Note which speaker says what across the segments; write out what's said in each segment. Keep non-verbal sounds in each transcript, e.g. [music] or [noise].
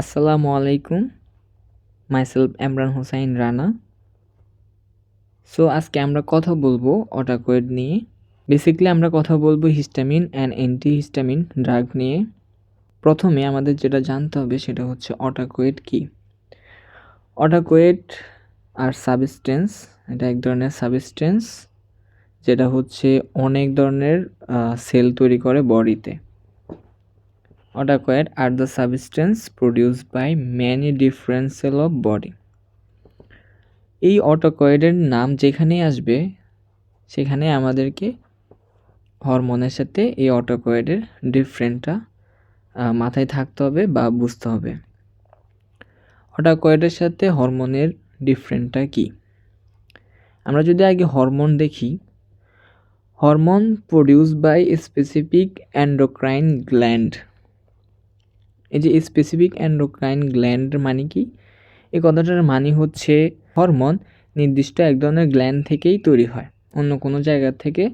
Speaker 1: আসসালামু আলাইকুম myself Emran Hossain Rana so আজকে আমরা কথা বলব অটাকোয়েড নিয়ে। বেসিক্যালি আমরা কথা বলব histamine and anti histamine drug নিয়ে। প্রথমে আমাদের যেটা জানতে হবে সেটা হচ্ছে অটাকোয়েড কি। অটাকোয়েড আর সাবস্টেন্স এটা এক ধরনের সাবস্টেন্স যেটা হচ্ছে অনেক ধরনের সেল তৈরি করে বডিতে Autocoid are the substance produced by many different cell of body. এই অটোকয়েডের নাম যেখানেই আসবে, সেখানে আমাদেরকে হরমোনের সাথে এই অটোকয়েডের ডিফারেন্টটা মাথায় থাকতে হবে বা বুঝতে হবে। অটোকয়েডের সাথে হরমোনের ডিফারেন্টটা কি? আমরা যদি আগে হরমোন দেখি, hormone produce by specific endocrine gland. এই যে স্পেসিফিক অ্যান্ডোক্রাইন গ্ল্যান্ড মানে কি? এই কথাটার মানে হচ্ছে হরমোন নির্দিষ্ট এক ধরনের গ্ল্যান্ড থেকেই তৈরি হয়। অন্য কোনো জায়গা থেকে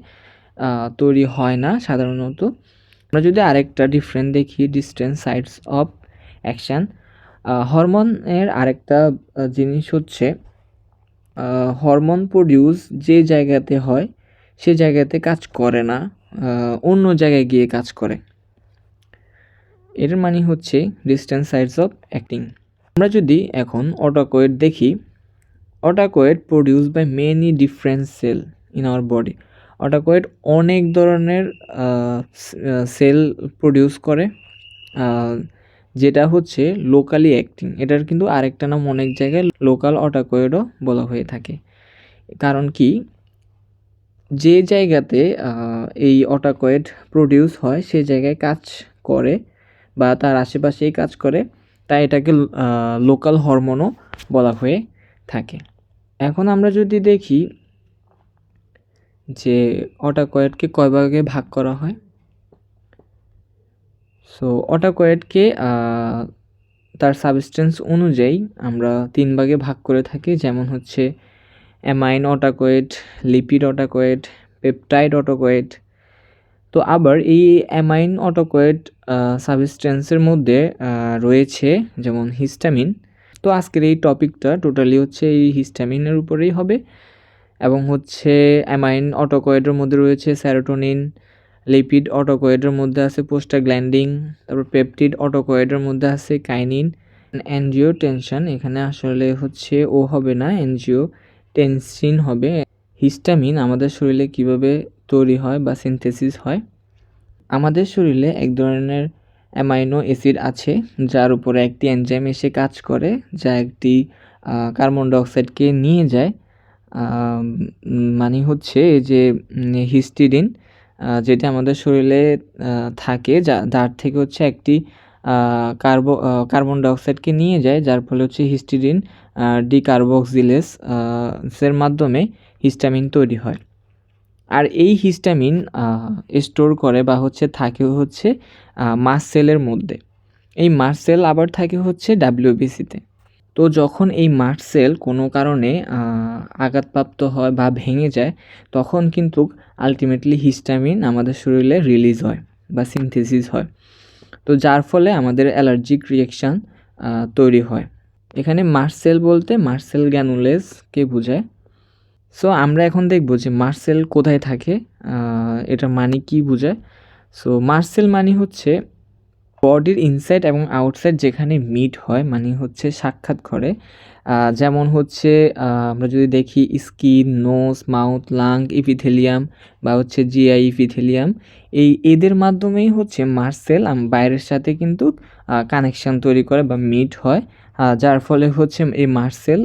Speaker 1: তৈরি হয় না সাধারণত। আমরা যদি আরেকটা ডিফারেন্ট দেখি ডিস্টেন্স সাইডস অফ অ্যাকশান হরমোনের আরেকটা জিনিস হচ্ছে হরমোন প্রডিউস যে জায়গাতে হয়, সে জায়গাতে কাজ করে না অন্য জায়গায় গিয়ে কাজ করে। এর মানে হচ্ছে ডিস্টেন্স সাইডস অফ অ্যাক্টিং আমরা যদি এখন অটোকোয়েড দেখি autocoid produce by many different cell in our body autocoid অনেক ধরনের সেল প্রডিউস করে যেটা হচ্ছে লোকালি অ্যাক্টিং এটার কিন্তু আরেকটা নাম অনেক জায়গায় লোকাল অটোকোয়েডও বলা হয়ে থাকে। কারণ কি? যে জায়গাতে এই অটোকোয়েড প্রডিউস হয়, সে জায়গায় কাজ করে বা তার আশেপাশেই কাজ করে, তাই এটাকে লোকাল হরমোনও বলা হয়ে থাকে। এখন আমরা যদি দেখি যে অটাকয়েডকে কয় ভাগে ভাগ করা হয়? সো অটাকয়েডকে তার সাবস্টেন্স অনুযায়ী আমরা তিন ভাগে ভাগ করে থাকি। যেমন হচ্ছে amine autacoid lipid autacoid peptide autacoid তো আবার এই অ্যামাইন অটোকয়েড সাবস্টেন্সের মধ্যে রয়েছে যেমন হিস্টামিন। তো আজকের এই টপিকটা টোটালি হচ্ছে এই হিস্টামিনের উপরেই হবে এবং হচ্ছে অ্যামাইন অটোকয়েডের মধ্যে রয়েছে স্যারোটোনিন লিপিড অটোকয়েডের মধ্যে আছে পোস্টাগ্ল্যান্ডিং তারপর পেপটিড অটোকয়েডের মধ্যে আছে কাইনিন এনজিও টেনশন এখানে আসলে হচ্ছে ও হবে না এনজিও টেনসিন হবে। হিস্টামিন আমাদের শরীরে কীভাবে তৈরি হয় বা সিনথেসিস হয়। আমাদের শরীরে এক ধরনের অ্যামাইনো অ্যাসিড আছে, যার উপরে একটি এনজাইম এসে কাজ করে, যা একটি কার্বন ডাইঅক্সাইডকে নিয়ে যায়। মানে হচ্ছে যে হিস্টিডিন যেটা আমাদের শরীরে থাকে, যা, যার থেকে হচ্ছে একটি কার্বো কার্বন ডাইঅক্সাইডকে নিয়ে যায়, যার ফলে হচ্ছে হিস্টিডিন ডিকার্বক্সিলেস এর মাধ্যমে হিস্টামিন তৈরি হয়। এই হিস্টামিন স্টোর করে বা হচ্ছে থাকে হচ্ছে মাস সেলের মধ্যে। এই মার্সেল আবার থাকে হচ্ছে ডাব্লিউবিসিতে তো। যখন এই মার্সেল কোনো কারণে আঘাতপ্রাপ্ত হয় বা ভেঙে যায়, তখন কিন্তু আলটিমেটলি হিস্টামিন আমাদের শরীরে রিলিজ হয় বা সিনথেসিস হয়। তো যার ফলে আমাদের অ্যালার্জিক রিয়েকশান তৈরি হয়। এখানে মার্সেল বলতে মার্সেল গ্যানুলেসকে বোঝায়। সো আমরা এখন দেখব যে মার্সেল কোথায় থাকে এটা মানে কি বোঝায়। সো মার্সেল মানে হচ্ছে বডির ইনসাইড এবং আউটসাইড যেখানে মিট হয় মানে হচ্ছে সাক্ষাৎ করে। যেমন হচ্ছে আমরা যদি দেখি skin nose mouth lung epithelium বা হচ্ছে জিআই ইপিথেলিয়াম এই এদের মাধ্যমেই হচ্ছে মার্সেল বাইরের সাথে কিন্তু কানেকশান তৈরি করে বা মিট হয়। যার ফলে হচ্ছে এই মার্সেল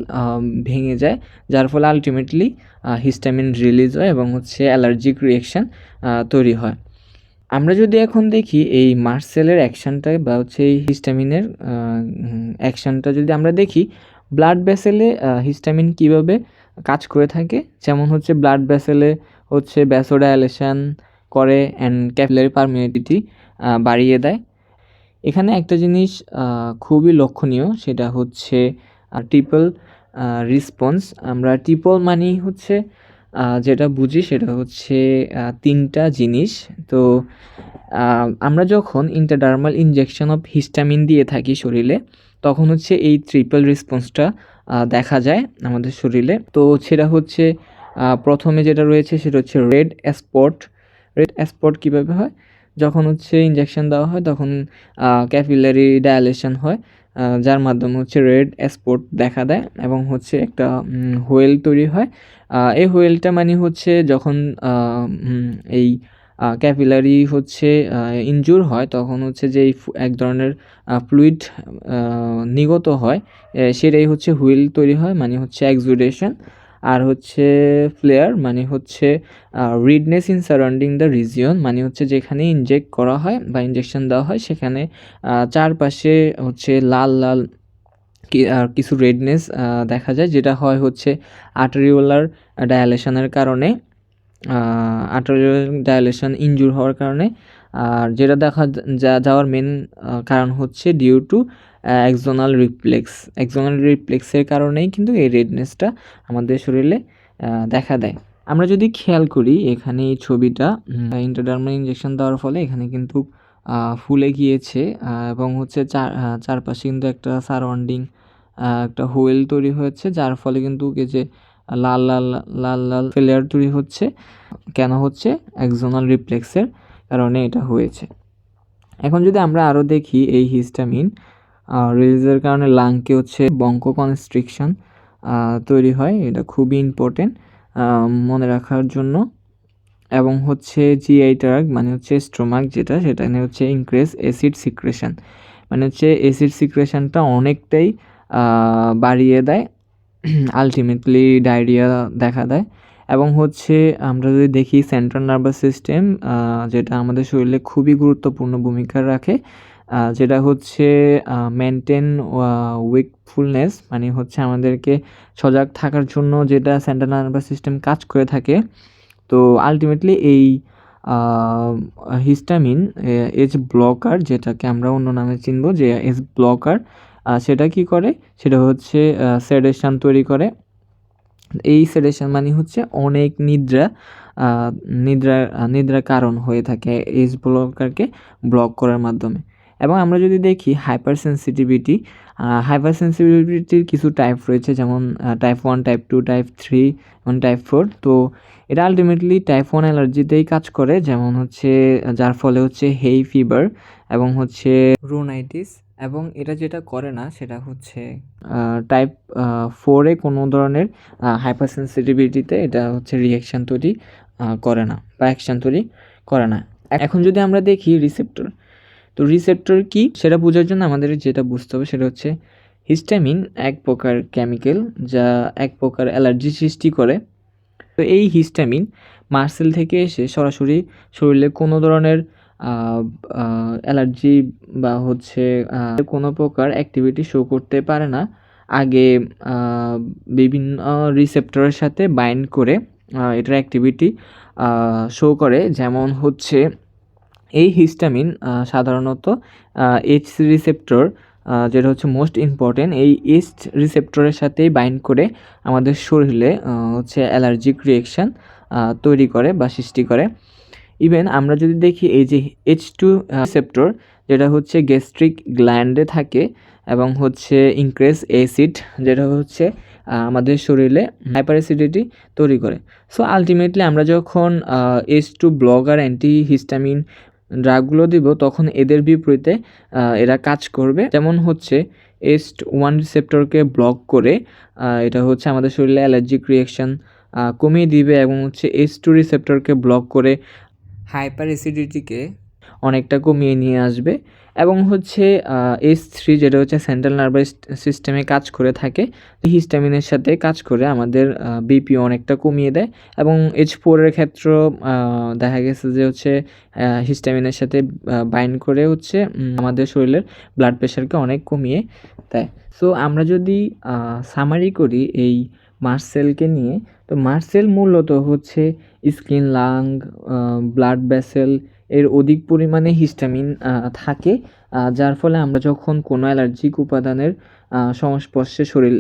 Speaker 1: ভেঙে যায়, যার ফলে আলটিমেটলি হিস্টামিন রিলিজ হয় এবং হচ্ছে অ্যালার্জিক রিয়েকশান তৈরি হয়। আমরা যদি এখন দেখি এই মার্সেলের অ্যাকশানটা বা হচ্ছে এই হিস্টামিনের অ্যাকশানটা যদি আমরা দেখি ব্লাড ভেসেলে হিস্টামিন কীভাবে কাজ করে থাকে? যেমন হচ্ছে ব্লাড ভেসেলে হচ্ছে ব্যাসোডায়ালেশন করে অ্যান্ড ক্যাপিলারি পারমিনিটি বাড়িয়ে দেয়। এখানে একটা জিনিস খুবই লক্ষণীয়, সেটা হচ্ছে ট্রিপল রিসপন্স আমরা ট্রিপল মানেই হচ্ছে যেটা বুঝি সেটা হচ্ছে তিনটা জিনিস। তো আমরা যখন ইন্টারডার্মাল ইনজেকশন অফ হিস্টামিন দিয়ে থাকি শরীরে, তখন হচ্ছে এই ট্রিপল রেসপন্সটা দেখা যায় আমাদের শরীরে। তো সেটা হচ্ছে প্রথমে যেটা রয়েছে সেটা হচ্ছে রেড স্পট রেড স্পট কীভাবে হয়? যখন হচ্ছে ইনজেকশন দেওয়া হয়, তখন ক্যাপিলারি ডায়ালেশন হয় যার মাধ্যমে হচ্ছে রেড স্পট দেখা দেয় এবং হচ্ছে একটা হোয়েল তৈরি হয়। এই হোয়েলটা মানে হচ্ছে যখন এই ক্যাপিলারি হচ্ছে ইনজুর হয়, তখন হচ্ছে যে এক ধরনের ফ্লুইড নিগত হয় সেটাই হচ্ছে হুইল তৈরি হয় মানে হচ্ছে এক্সুডেশন আর হচ্ছে ফ্লেয়ার মানে হচ্ছে redness in surrounding the region মানে হচ্ছে যেখানে ইনজেক্ট করা হয় বা ইনজেকশন দেওয়া হয় সেখানে চারপাশে হচ্ছে লাল লাল কিছু রেডনেস দেখা যায় যেটা হয় হচ্ছে আর্টেরিওলার ডায়ালেশনের কারণে আর্টেরিওলার ডায়ালেশন ইনজুর হওয়ার কারণে, আর যেটা দেখা যাওয়ার মেন কারণ হচ্ছে due to axonal reflex axonal রিফ্লেক্সের কারণেই কিন্তু এই রেডনেসটা আমাদের শরীরে দেখা দেয়। আমরা যদি খেয়াল করি, এখানে এই ছবিটা ইন্টারডার্মাল ইনজেকশন দেওয়ার ফলে এখানে কিন্তু ফুলে গিয়েছে এবং হচ্ছে চার চারপাশে কিন্তু একটা সারাউন্ডিং একটা হোয়েল তৈরি হয়েছে, যার ফলে কিন্তু যে লাল লাল লাল লাল ফ্লেয়ার তৈরি হচ্ছে। কেন হচ্ছে? এক্সোনাল রিফ্লেক্সের কারণে এটা হয়েছে। এখন যদি আমরা আরও দেখি এই হিস্টামিন রিলিজের কারণে লাংকে হচ্ছে বঙ্ক কনস্ট্রিকশন তৈরি হয়। এটা খুবই ইম্পর্টেন্ট মনে রাখার জন্য। এবং হচ্ছে জিআই ট্রাক মানে হচ্ছে স্টোমাক যেটা, সেটা নিয়ে হচ্ছে ইনক্রিজ অ্যাসিড সিক্রেশন মানে হচ্ছে অ্যাসিড সিক্রেশনটা অনেকটাই বাড়িয়ে দেয়। আলটিমেটলি ডায়রিয়া দেখা দেয়। এবং হচ্ছে আমরা যদি দেখি সেন্ট্রাল নার্ভাস সিস্টেম যেটা আমাদের শরীরে খুবই গুরুত্বপূর্ণ ভূমিকা রাখে যেটা হচ্ছে মেনটেন উইকফুলনেস মানে হচ্ছে আমাদেরকে সজাগ থাকার জন্য যেটা সেন্ট্রাল নার্ভাস সিস্টেম কাজ করে থাকে। তো আলটিমেটলি এই হিস্টামিন এজ ব্লকার যেটাকে আমরা অন্য নামে চিনব যে এজ ব্লকার সেটা কি করে? সেটা হচ্ছে সেডেশন তৈরি করে। এই সেডেশন মানে হচ্ছে অনেক নিদ্রা নিদ্রা, নিদ্রার কারণ হয়ে থাকে এজ ব্লকারকে ব্লক করার মাধ্যমে। এবং আমরা যদি দেখি হাইপার সেন্সিটিভিটি হাইপার সেন্সিটিভিটির কিছু টাইপ রয়েছে, যেমন type one type two type three এবং টাইপ ফোর তো এটা আলটিমেটলি টাইপ ওয়ান অ্যালার্জিতেই কাজ করে, যেমন হচ্ছে, যার ফলে হচ্ছে হেই ফিভার এবং হচ্ছে রোনাইটিস এবং এটা যেটা করে না, সেটা হচ্ছে টাইপ ফোরে কোনো ধরনের হাইপার সেন্সিটিভিটিতে এটা হচ্ছে রিয়াকশান তৈরি করে না বা অ্যাকশান তৈরি করে না। এখন যদি আমরা দেখি রিসেপ্টর তো রিসেপ্টর কি? সেটা বোঝার জন্য আমাদের যেটা বুঝতে হবে সেটা হচ্ছে হিস্টামিন এক প্রকার কেমিক্যাল যা এক প্রকার অ্যালার্জি সৃষ্টি করে। তো এই হিস্টামিন মার্সেল থেকে এসে সরাসরি শরীরে কোনো ধরনের অ্যালার্জি বা হচ্ছে কোনো প্রকার অ্যাক্টিভিটি শো করতে পারে না। আগে বিভিন্ন রিসেপ্টরের সাথে বাইন্ড করে এটার অ্যাক্টিভিটি শো করে। যেমন হচ্ছে এই হিস্টামিন সাধারণত এইচ রিসেপ্টর যেটা হচ্ছে মোস্ট ইম্পর্টেন্ট এই এইচ রিসেপ্টরের সাথেই বাইন্ড করে আমাদের শরীরে হচ্ছে অ্যালার্জিক রিয়েকশান তৈরি করে বা সৃষ্টি করে। ইভেন আমরা যদি দেখি এই যে এইচ টু রিসেপ্টর যেটা হচ্ছে গ্যাস্ট্রিক গ্ল্যান্ডে থাকে এবং হচ্ছে ইনক্রেস অ্যাসিড যেটা হচ্ছে আমাদের শরীরে হাইপার অ্যাসিডিটি তৈরি করে। সো আলটিমেটলি আমরা যখন এইচ টু ব্লক আর অ্যান্টি হিস্টামিন ড্রাগগুলো দিব, তখন এদের বিপরীতে এরা কাজ করবে। যেমন হচ্ছে এস্ট ওয়ান রিসেপ্টরকে ব্লক করে এটা হচ্ছে আমাদের শরীরে অ্যালার্জিক রিয়াকশান কমিয়ে দিবে এবং হচ্ছে এস টু রিসেপ্টরকে ব্লক করে, হাইপার অ্যাসিডিটিকে অনেকটা কমিয়ে নিয়ে আসবে। এবং হচ্ছে এস থ্রি যেটা হচ্ছে সেন্ট্রাল নার্ভাস সিস্টেমে কাজ করে থাকে হিস্টামিনের সাথে কাজ করে আমাদের বিপি অনেকটা কমিয়ে দেয় এবং এইচ ফোরের ক্ষেত্রেও আহ, দেখা গেছে যে হচ্ছে হিস্টামিনের সাথে বাইন্ড করে হচ্ছে আমাদের শরীরের ব্লাড প্রেশারকে অনেক কমিয়ে দেয়। সো আমরা যদি সামারি করি এই মার্সেলকে নিয়ে তো মার্সেল মূলত হচ্ছে স্কিন লাং ব্লাড ভেসেল এর অধিক পরিমাণে হিস্টামিন থাকে যার ফলে আমরা যখন কোনো অ্যালার্জিক উপাদানের সংস্পর্শে শরীর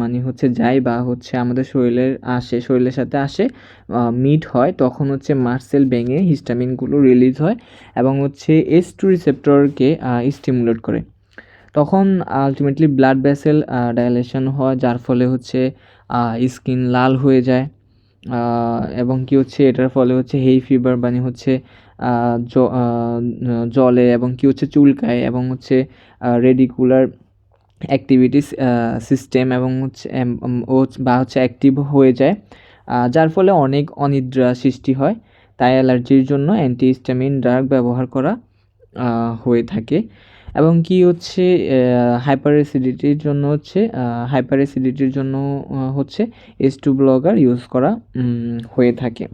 Speaker 1: মানে হচ্ছে যাই বা হচ্ছে আমাদের শরীরের আসে, শরীরের সাথে আসে মিট হয়, তখন হচ্ছে মার্সেল ভেঙে হিস্টামিনগুলো রিলিজ হয় এবং হচ্ছে এস টু রিসেপ্টরকে স্টিমুলেট করে। তখন আলটিমেটলি ব্লাড ভেসেল ডাইলেশন হয়, যার ফলে হচ্ছে স্কিন লাল হয়ে যায় এবং কি হচ্ছে, এটার ফলে হচ্ছে হেই ফিভার মানে হচ্ছে জলে এবং কি হচ্ছে চুলকায় এবং হচ্ছে রেডিকুলার অ্যাক্টিভিটিস সিস্টেম এবং হচ্ছে ও বা হচ্ছে অ্যাক্টিভ হয়ে যায়। যার ফলে অনেক অনিদ্রা সৃষ্টি হয়। তাই অ্যালার্জির জন্য অ্যান্টি অ্যান্টিহিস্টামিন ড্রাগ ব্যবহার করা হয়ে থাকে। এবং কি হচ্ছে হাইপার অ্যাসিডিটির জন্য হচ্ছে হাইপার অ্যাসিডিটির জন্য হচ্ছে এস টু ব্লগার ইউজ করা হয়ে থাকে।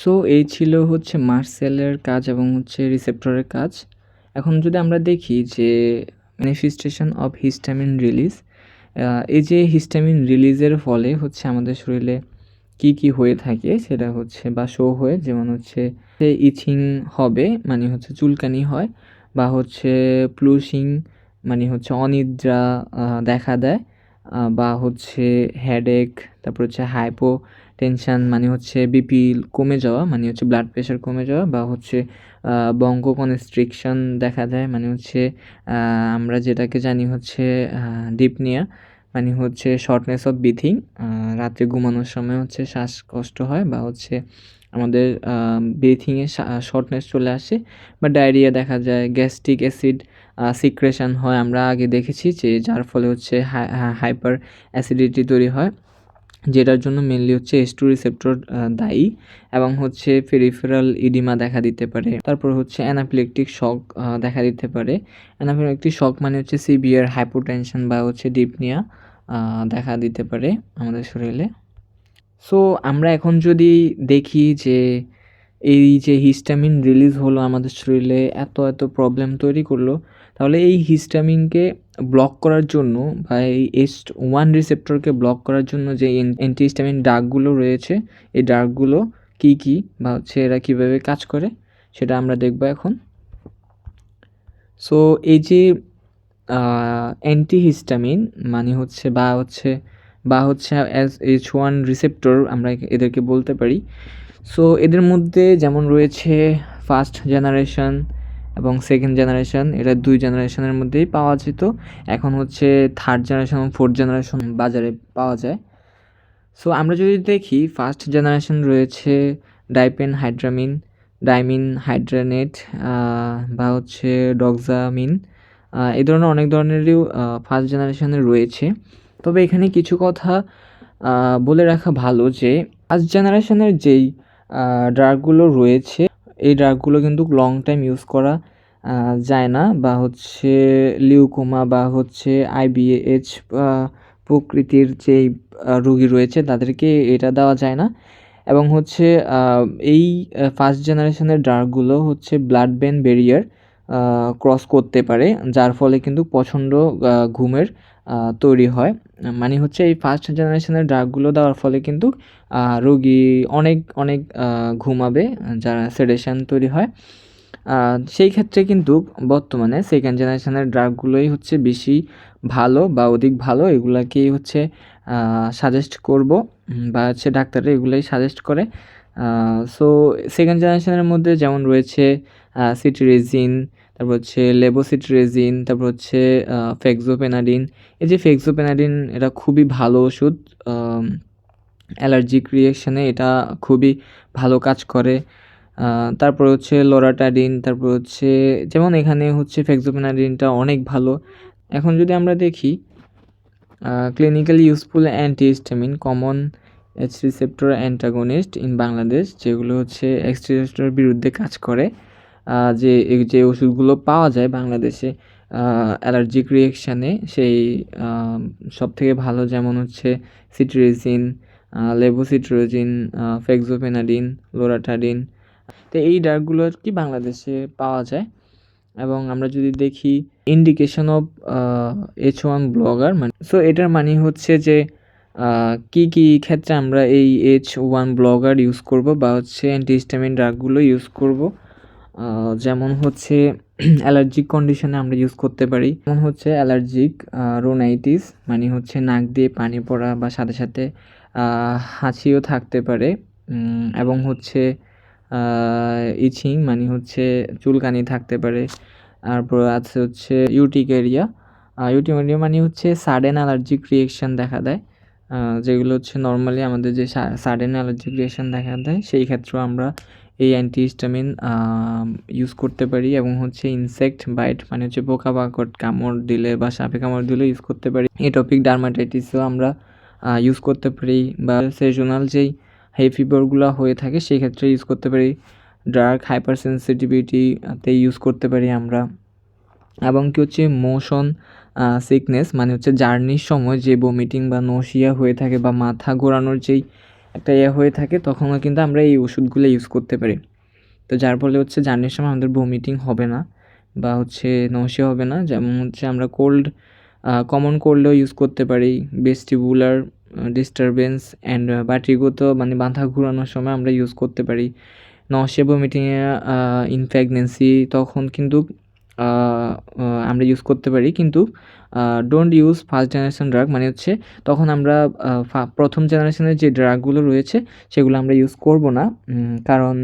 Speaker 1: সো এই ছিল হচ্ছে মার্সেলের কাজ এবং হচ্ছে রিসেপ্টরের কাজ। এখন যদি আমরা দেখি যে ম্যানিফেস্টেশন অফ হিস্টামিন রিলিজ এই যে হিস্টামিন রিলিজের ফলে হচ্ছে আমাদের শরীরে কি কি হয়ে থাকে সেটা হচ্ছে বা শো হয়ে, যেমন হচ্ছে ইচিং হবে মানে হচ্ছে চুলকানি হয়, বা হচ্ছে প্লুশিং মানে হচ্ছে অনিদ্রা দেখা দেয় বা হচ্ছে হেডেক তারপর হচ্ছে হাইপো টেনশন মানে হচ্ছে বিপি কমে যাওয়া মানে হচ্ছে ব্লাড প্রেশার কমে যাওয়া বা হচ্ছে বঙ্গ কনস্ট্রিকশন দেখা যায় মানে হচ্ছে আমরা যেটাকে জানি হচ্ছে ডিপনিয়া মানে হচ্ছে শর্টনেস অফ ব্রিথিং রাত্রে ঘুমানোর সময় হচ্ছে শ্বাসকষ্ট হয় বা হচ্ছে আমাদের ব্রিথিংয়ে শর্টনেস চলে আসে বা ডায়রিয়া দেখা যায় গ্যাস্ট্রিক অ্যাসিড সিক্রেশন হয়। আমরা আগে দেখেছি যে যার ফলে হচ্ছে হাইপার অ্যাসিডিটি তৈরি হয়। যেটার জন্য মেনলি হচ্ছে এস টু রিসেপ্টর দায়ী এবং হচ্ছে ফেরিফেরাল ইডিমা দেখা দিতে পারে। তারপর হচ্ছে অ্যানাফিলেকটিক শক দেখা দিতে পারে। অ্যানাফিলেকটিক শক মানে হচ্ছে সিভিয়ার হাইপোটেনশন বা হচ্ছে ডিপনিয়া দেখা দিতে পারে আমাদের শরীরে। সো আমরা এখন যদি দেখি যে এই যে হিস্টামিন রিলিজ হলো আমাদের শরীরে, এত এত প্রবলেম তৈরি করল, তাহলে এই হিস্টামিনকে ব্লক করার জন্য বা এই এস ওয়ান রিসেপ্টরকে ব্লক করার জন্য যে অ্যান্টিহিস্টামিন ডাকগুলো রয়েছে, এই ডাকগুলো কী কী বা হচ্ছে এরা কীভাবে কাজ করে, সেটা আমরা দেখব এখন। সো এই যে অ্যান্টিহিস্টামিন মানে হচ্ছে বা হচ্ছে বা হচ্ছে এইচ ওয়ান রিসেপ্টর আমরা এদেরকে বলতে পারি। সো এদের মধ্যে যেমন রয়েছে ফার্স্ট জেনারেশন এবং সেকেন্ড জেনারেশন এটা দুই জেনারেশনের মধ্যেই পাওয়া যেত। এখন হচ্ছে থার্ড জেনারেশন ফোর্থ জেনারেশন বাজারে পাওয়া যায়। সো আমরা যদি দেখি ফার্স্ট জেনারেশন রয়েছে ডাইপেন হাইড্রামিন ডাইমিন হাইড্রানেট বা হচ্ছে ডক্সামিন এই ধরনের অনেক ধরনেরই ফার্স্ট জেনারেশনে রয়েছে। তবে এখানে কিছু কথা বলে রাখা ভালো যে ফার্স্ট জেনারেশনের যেই ড্রাগগুলো রয়েছে এই ড্রাগগুলো কিন্তু লং টাইম ইউজ করা যায় না বা হচ্ছে লিউকোমা বা হচ্ছে আইবিএইচ প্রকৃতির যেই রোগী রয়েছে তাদেরকে এটা দেওয়া যায় না। এবং হচ্ছে এই ফার্স্ট জেনারেশনের ড্রাগগুলো হচ্ছে ব্লাড ব্রেন ব্যারিয়ার ক্রস করতে পারে, যার ফলে কিন্তু প্রচণ্ড ঘুমের তৈরি হয়। মানে হচ্ছে এই ফার্স্ট জেনারেশনের ড্রাগগুলো দেওয়ার ফলে কিন্তু রোগী অনেক অনেক ঘুমাবে, যারা সেডেশন তৈরি হয়। সেই ক্ষেত্রে কিন্তু বর্তমানে সেকেন্ড জেনারেশনের ড্রাগগুলোই হচ্ছে বেশি ভালো বা অধিক ভালো। এগুলাকেই হচ্ছে সাজেস্ট করব বা হচ্ছে ডাক্তাররা এগুলোই সাজেস্ট করে। সো সেকেন্ড জেনারেশনের মধ্যে যেমন রয়েছে সিটিরেজিন তারপর হচ্ছে লেবোসিট্রেজিন, তারপর হচ্ছে ফেক্সোপেনাডিন। এই যে ফেক্সোপেনাডিন, এটা খুবই ভালো ওষুধ। অ্যালার্জিক রিয়েকশানে এটা খুবই ভালো কাজ করে। তারপর হচ্ছে লোরাটাডিন, তারপর হচ্ছে, যেমন এখানে হচ্ছে ফেক্সোপেনাডিনটা অনেক ভালো। এখন যদি আমরা দেখি clinically useful antihistamine common X receptor antagonist in Bangladesh যেগুলো হচ্ছে এক্স বিরুদ্ধে কাজ করে। যে যে ওষুধগুলো পাওয়া যায় বাংলাদেশে অ্যালার্জিক রিয়েকশানে সেই সব থেকে ভালো যেমন হচ্ছে সিট্রেজিন লেবোসিট্রোজিন ফেক্সোপেনাডিন লোরাটাডিন তো এই ড্রাগগুলো কি বাংলাদেশে পাওয়া যায়। এবং আমরা যদি দেখি indication of H one blocker মানে সো এটার মানে হচ্ছে যে কি কি ক্ষেত্রে আমরা এই এইচ ওয়ান ব্লগার ইউজ করব বা হচ্ছে অ্যান্টিহিস্টামিন ড্রাগগুলো ইউজ করব। যেমন হচ্ছে [clears throat] অ্যালার্জিক কন্ডিশনে আমরা ইউজ করতে পারি। যেমন হচ্ছে অ্যালার্জিক রোনাইটিস মানে হচ্ছে নাক দিয়ে পানি পড়া বা সাথে সাথে হাঁচিও থাকতে পারে। এবং হচ্ছে ইচিং মানে হচ্ছে চুলকানি থাকতে পারে। তারপর আছে হচ্ছে ইউটিকেরিয়া ইউটিকেরিয়া মানে হচ্ছে সাডেন অ্যালার্জিক রিয়েকশন দেখা দেয়। যেগুলো হচ্ছে নর্মালি আমাদের যে সাডেন অ্যালার্জিক রিয়েকশন দেখা দেয়, সেই ক্ষেত্রেও আমরা এই অ্যান্টিহিস্টামিন ইউজ করতে পারি এবং হচ্ছে ইনসেক্ট বাইট মানে হচ্ছে পোকা পাকড় কামড় দিলে বা সাপে কামড় দিলে ইউজ করতে পারি। এটপিক ডার্মাটাইটিসও আমরা ইউজ করতে পারি বা সেজনাল যেই হাই ফিভারগুলো হয়ে থাকে সেই ক্ষেত্রে ইউজ করতে পারি। ড্রাগ হাইপার সেন্সিটিভিটিতে ইউজ করতে পারি আমরা। এবং কি হচ্ছে মোশন সিকনেস মানে হচ্ছে জার্নির সময় যে বমিটিং বা নশিয়া হয়ে থাকে বা মাথা ঘোরানোর যেই একটা ইয়ে হয়ে থাকে, তখনও কিন্তু আমরা এই ওষুধগুলো ইউজ করতে পারি। তো যার ফলে হচ্ছে জার্নির সময় আমাদের বমিটিং হবে না বা হচ্ছে নশিয়া হবে না। যেমন হচ্ছে আমরা কোল্ড কমন কোল্ডও ইউজ করতে পারি। বেস্টিবুলার ডিস্টারবেন্স অ্যান্ড বাটিগত মানে বাঁধা ঘোরানোর সময় আমরা ইউজ করতে পারি। নশিয়া বমিটিংয়ে ইন প্রেগনেন্সি তখন কিন্তু আমরা ইউজ করতে পারি। কিন্তু don't use first generation drug মানে হচ্ছে, তখন আমরা প্রথম জেনারেশনের যে ড্রাগগুলো রয়েছে, সেগুলো আমরা ইউজ করব না। কারণ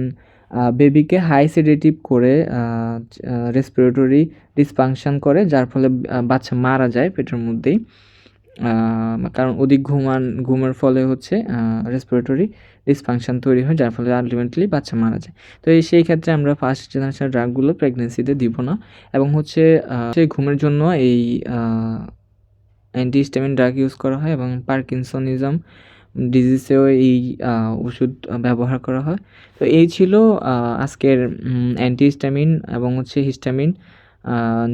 Speaker 1: বেবিকে হাই সেডেটিভ করে রেসপিরেটরি ডিসফাংশন করে, যার ফলে বাচ্চা মারা যায় পেটের মধ্যেই। কারণ অধিক ঘুমান, ঘুমের ফলে হচ্ছে রেসপিরেটরি ডিসফাংশন তৈরি হয়, যার ফলে আলটিমেটলি বাচ্চা মারা যায়। তো এই সেই ক্ষেত্রে আমরা ফার্স্ট জেনারেশন ড্রাগগুলো প্রেগনেন্সিতে দিব না এবং হচ্ছে সেই ঘুমের জন্য এই অ্যান্টিহিস্টামিন ড্রাগ ইউজ করা হয় এবং পার্কিনসনিজম ডিজিজেও এই ওষুধ ব্যবহার করা হয়। তো এই ছিল আজকের অ্যান্টিহিস্টামিন এবং হচ্ছে হিস্টামিন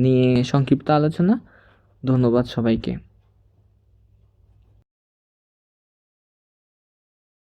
Speaker 1: নিয়ে সংক্ষিপ্ত আলোচনা। ধন্যবাদ সবাইকে।